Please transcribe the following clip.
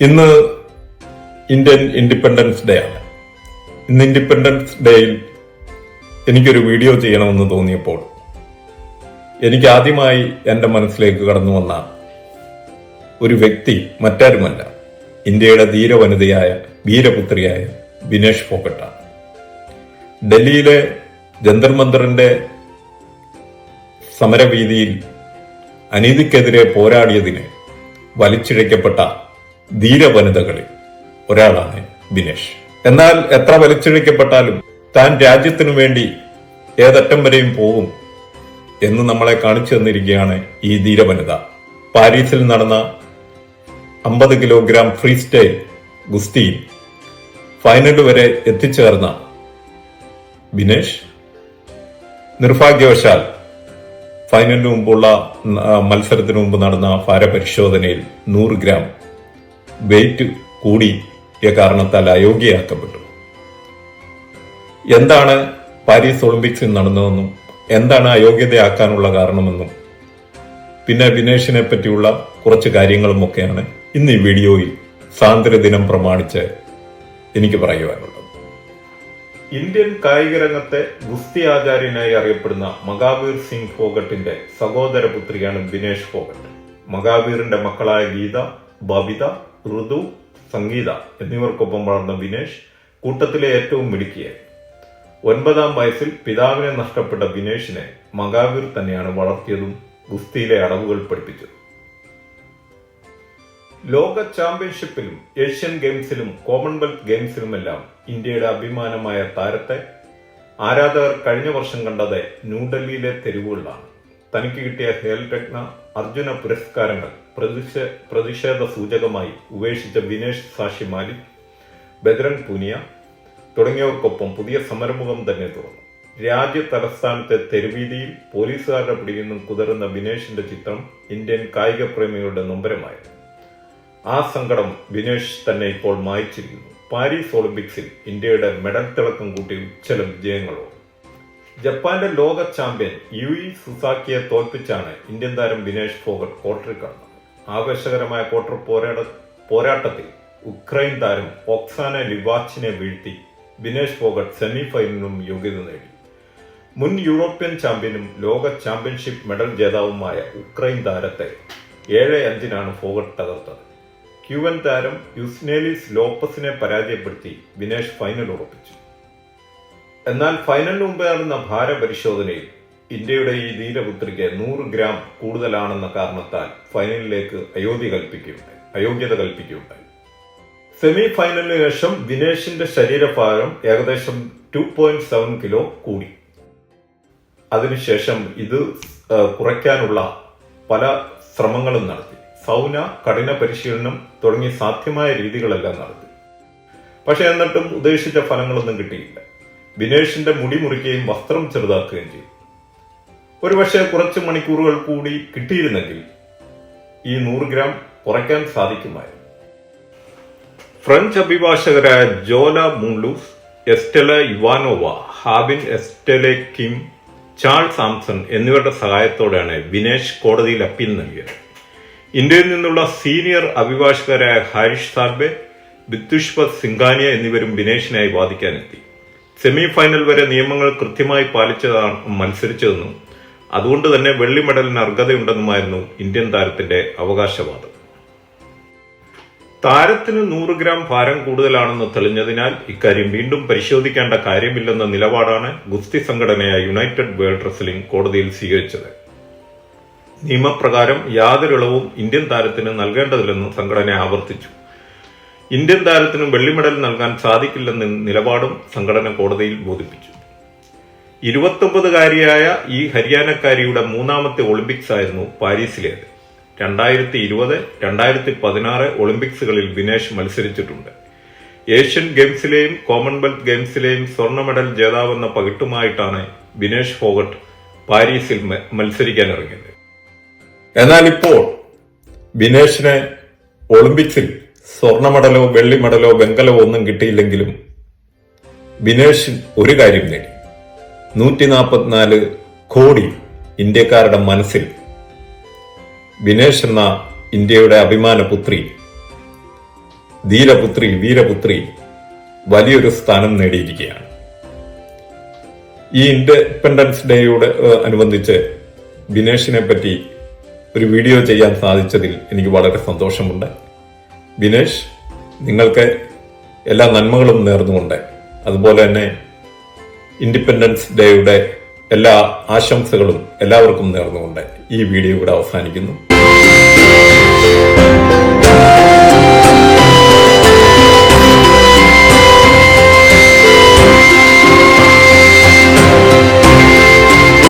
ഇന്ന് Indian independence day ആണ്. ഇന്ന് ഇൻഡിപെൻഡൻസ് ഡേയിൽ എനിക്കൊരു വീഡിയോ ചെയ്യണമെന്ന് തോന്നിയപ്പോൾ എനിക്ക് ആദ്യമായി എന്റെ മനസ്സിലേക്ക് കടന്നു വന്ന ഒരു വ്യക്തി മറ്റാരുമല്ല ഇന്ത്യയുടെ ധീരവനിതയായ വീരപുത്രിയായ ബിനേഷ് ഫോക്കട്ടാണ് ഡൽഹിയിലെ ജന്തർ മന്ദറിന്റെ സമരവീതിയിൽ അനീതിക്കെതിരെ പോരാടിയതിന് വലിച്ചിഴയ്ക്കപ്പെട്ട ധീരവനിതകളിൽ ഒരാളാണ് ബിനേഷ് എന്നാൽ എത്ര വലിച്ചിഴയ്ക്കപ്പെട്ടാലും താൻ രാജ്യത്തിനു വേണ്ടി ഏതറ്റം വരെയും പോകും എന്ന് നമ്മളെ കാണിച്ചു തന്നിരിക്കുകയാണ് ഈ ധീരവനിത. പാരീസിൽ നടന്ന അമ്പത് കിലോഗ്രാം ഫ്രീ സ്റ്റൈൽ ഗുസ്തിയിൽ ഫൈനൽ വരെ എത്തിച്ചേർന്ന ബിനേഷ് നിർഭാഗ്യവശാൽ ഫൈനലിന് മുമ്പുള്ള മത്സരത്തിന് മുമ്പ് നടന്ന ഭാരപരിശോധനയിൽ നൂറ് ഗ്രാം വെയിറ്റ് കൂടിയ കാരണത്താൽ അയോഗ്യയാക്കപ്പെട്ടു. എന്താണ് പാരീസ് ഒളിമ്പിക്സിൽ നടന്നതെന്നും എന്താണ് അയോഗ്യതയാക്കാനുള്ള കാരണമെന്നും പിന്നെ വിനേഷിനെ പറ്റിയുള്ള കുറച്ച് കാര്യങ്ങളുമൊക്കെയാണ് ഇന്ന് ഈ വീഡിയോയിൽ സ്വാതന്ത്ര്യ ദിനം പ്രമാണിച്ച് എനിക്ക് പറയുവാനുള്ളത്. ഇന്ത്യൻ കായിക രംഗത്തെ ഗുസ്തി ആചാര്യനായി അറിയപ്പെടുന്ന മഹാവീർ സിംഗ് ഫോഗട്ടിന്റെ സഹോദര പുത്രിയാണ് ബിനേഷ് ഫോഗട്ട്. മഹാവീറിന്റെ മക്കളായ ഗീത ബബിത ഋതു സംഗീത എന്നിവർക്കൊപ്പം വളർന്ന ബിനേഷ് കൂട്ടത്തിലെ ഏറ്റവും മിടുക്കിയായി ഒൻപതാം വയസ്സിൽ പിതാവിനെ നഷ്ടപ്പെട്ട ബിനേഷിനെ മകാവീർ തന്നെയാണ് വളർത്തിയതും ഗുസ്തിയിലെ അടവുകൾ പഠിപ്പിച്ചത്. ലോക ചാമ്പ്യൻഷിപ്പിലും ഏഷ്യൻ ഗെയിംസിലും കോമൺവെൽത്ത് ഗെയിംസിലുമെല്ലാം ഇന്ത്യയുടെ അഭിമാനമായ താരത്തെ ആരാധകർ കഴിഞ്ഞ വർഷം കണ്ടത് ന്യൂഡൽഹിയിലെ തെരുവുകളിലാണ്. തനിക്ക് കിട്ടിയ ഖേൽരത്ന അർജുന പുരസ്കാരങ്ങൾ പ്രതിഷേ- പ്രതിഷേധ സൂചകമായി ഉപേക്ഷിച്ച വിനേഷ് സാഷി മാലിക് ബദ്രൻ പൂനിയ തുടങ്ങിയവർക്കൊപ്പം പുതിയ സമരമുഖം തന്നെ തുറന്നു. രാജ്യ തലസ്ഥാനത്തെ തെരുവീതിയിൽ പോലീസുകാരുടെ പിടിയിൽ നിന്നും കുതിർന്ന ബിനേഷിന്റെ ചിത്രം ഇന്ത്യൻ കായിക പ്രേമികളുടെ നൊമ്പരമായിരുന്നു. ആ സങ്കടം ബിനേഷ് തന്നെ ഇപ്പോൾ മായ്ച്ചിരിക്കുന്നു. പാരീസ് ഒളിമ്പിക്സിൽ ഇന്ത്യയുടെ മെഡൽ തിളക്കം കൂട്ടി ഉച്ചല വിജയങ്ങളോ ജപ്പാന്റെ ലോക ചാമ്പ്യൻ യു ഇ സുസാക്കിയെ തോൽപ്പിച്ചാണ് ഇന്ത്യൻ താരം വിനേഷ് ഫോഗട്ട് ക്വാർട്ടറിൽ കടന്നത്. ആവേശകരമായ ക്വാർട്ടർ പോരാട പോരാട്ടത്തിൽ ഉക്രൈൻ താരം ഒക്സാന ലിവാച്ചിനെ വീഴ്ത്തി വിനേഷ് ഫോഗട്ട് സെമി ഫൈനലിനും യോഗ്യത നേടി. മുൻ യൂറോപ്യൻ ചാമ്പ്യനും ലോക ചാമ്പ്യൻഷിപ്പ് മെഡൽ ജേതാവുമായ ഉക്രൈൻ താരത്തെ ഏഴ് അഞ്ചിനാണ് ഫോഗട്ട് തകർത്തത്. ക്യൂവൻ താരം യുസ്നേലിസ് ലോപ്പസിനെ പരാജയപ്പെടുത്തി വിനേഷ് ഫൈനൽ ഉറപ്പിച്ചു. എന്നാൽ ഫൈനലിന് മുമ്പേ നടന്ന ഭാരപരിശോധനയിൽ ഇന്ത്യയുടെ ഈ ധീരപുത്രിക്ക് നൂറ് ഗ്രാം കൂടുതലാണെന്ന കാരണത്താൽ ഫൈനലിലേക്ക് അയോധ്യ കൽപ്പിക്കുകയുണ്ടായി അയോഗ്യത കൽപ്പിക്കുകയുണ്ടായി. സെമി ഫൈനലിന് ശേഷം ദിനേശിന്റെ ശരീരഭാരം ഏകദേശം ടു പോയിന്റ് സെവൻ കിലോ കൂടി. അതിനുശേഷം ഇത് കുറയ്ക്കാനുള്ള പല ശ്രമങ്ങളും നടത്തി. സൗന കഠിന പരിശീലനം തുടങ്ങി സാധ്യമായ രീതികളെല്ലാം നടത്തി. പക്ഷെ എന്നിട്ടും ഉദ്ദേശിച്ച ഫലങ്ങളൊന്നും കിട്ടിയില്ല. ബിനേഷിന്റെ മുടി മുറിക്കുകയും വസ്ത്രം ചെറുതാക്കുകയും ചെയ്തു. ഒരുപക്ഷെ കുറച്ച് മണിക്കൂറുകൾ കൂടി കിട്ടിയിരുന്നെങ്കിൽ ഈ നൂറ് ഗ്രാം കുറയ്ക്കാൻ സാധിക്കുമായിരുന്നു. French അഭിഭാഷകരായ Joelle Monlouis Estelle Ivanova Habine Estelle Kim Charles Samson എന്നിവരുടെ സഹായത്തോടെയാണ് ബിനേഷ് കോടതിയിൽ അപ്പീൽ നൽകിയത്. ഇന്ത്യയിൽ നിന്നുള്ള സീനിയർ അഭിഭാഷകരായ ഹാരിഷ് സാബെ ബിത്തുഷ്പത് സിംഗാനിയ എന്നിവരും ബിനേഷിനായി വാദിക്കാനെത്തി. സെമി ഫൈനൽ വരെ നിയമങ്ങൾ കൃത്യമായി പാലിച്ചതാണ് മത്സരിച്ചതെന്നും അതുകൊണ്ട് തന്നെ വെള്ളി മെഡലിന് അർഹതയുണ്ടെന്നുമായിരുന്നു ഇന്ത്യൻ താരത്തിന്റെ അവകാശവാദം. താരത്തിന് നൂറ് ഗ്രാം ഭാരം കൂടുതലാണെന്ന് തെളിഞ്ഞതിനാൽ ഇക്കാര്യം വീണ്ടും പരിശോധിക്കേണ്ട കാര്യമില്ലെന്ന നിലപാടാണ് ഗുസ്തി സംഘടനയായ യുണൈറ്റഡ് വേൾഡ് റെസ്ലിംഗ് കോടതിയിൽ സ്വീകരിച്ചത്. നിയമപ്രകാരം യാതൊരു ഇളവും ഇന്ത്യൻ താരത്തിന് നൽകേണ്ടതില്ലെന്ന് സംഘടന ആവർത്തിച്ചു. ഇന്ത്യൻ താരത്തിനും വെള്ളി മെഡൽ നൽകാൻ സാധിക്കില്ലെന്ന നിലപാടും സംഘടന കോടതിയിൽ ബോധിപ്പിച്ചു. ഇരുപത്തൊമ്പതുകാരിയായ ഈ ഹരിയാനക്കാരിയുടെ മൂന്നാമത്തെ ഒളിമ്പിക്സ് ആയിരുന്നു പാരീസിലേത്. രണ്ടായിരത്തി ഇരുപത് രണ്ടായിരത്തി പതിനാറ് ഒളിമ്പിക്സുകളിൽ വിനേഷ് മത്സരിച്ചിട്ടുണ്ട്. ഏഷ്യൻ ഗെയിംസിലെയും കോമൺവെൽത്ത് ഗെയിംസിലെയും സ്വർണ മെഡൽ ജേതാവെന്ന പകിട്ടുമായിട്ടാണ് ബിനേഷ് ഫോഗട്ട് പാരീസിൽ മത്സരിക്കാൻ ഇറങ്ങിയത് എന്നാൽ ഇപ്പോൾ വിനേഷിനെ ഒളിമ്പിക്സിൽ സ്വർണ മെഡലോ വെള്ളി മെഡലോ വെങ്കലമോ ഒന്നും കിട്ടിയില്ലെങ്കിലും ബിനേഷ് ഒരു കാര്യം നേടി. നൂറ്റി നാൽപ്പത്തിനാല് കോടി ഇന്ത്യക്കാരുടെ മനസ്സിൽ ബിനേഷ് എന്ന ഇന്ത്യയുടെ അഭിമാന പുത്രി ധീരപുത്രി വീരപുത്രി വലിയൊരു സ്ഥാനം നേടിയിരിക്കുകയാണ്. ഈ ഇൻഡിപെൻഡൻസ് ഡേയോട് അനുബന്ധിച്ച് ബിനേഷിനെ പറ്റി ഒരു വീഡിയോ ചെയ്യാൻ സാധിച്ചതിൽ എനിക്ക് വളരെ സന്തോഷമുണ്ട്. ബിനേഷ് നിങ്ങൾക്ക് എല്ലാ നന്മകളും നേർന്നുകൊണ്ട് അതുപോലെ തന്നെ ഇൻഡിപെൻഡൻസ് ഡേയുടെ എല്ലാ ആശംസകളും എല്ലാവർക്കും നേർന്നുകൊണ്ട് ഈ വീഡിയോ ഇവിടെ അവസാനിക്കുന്നു.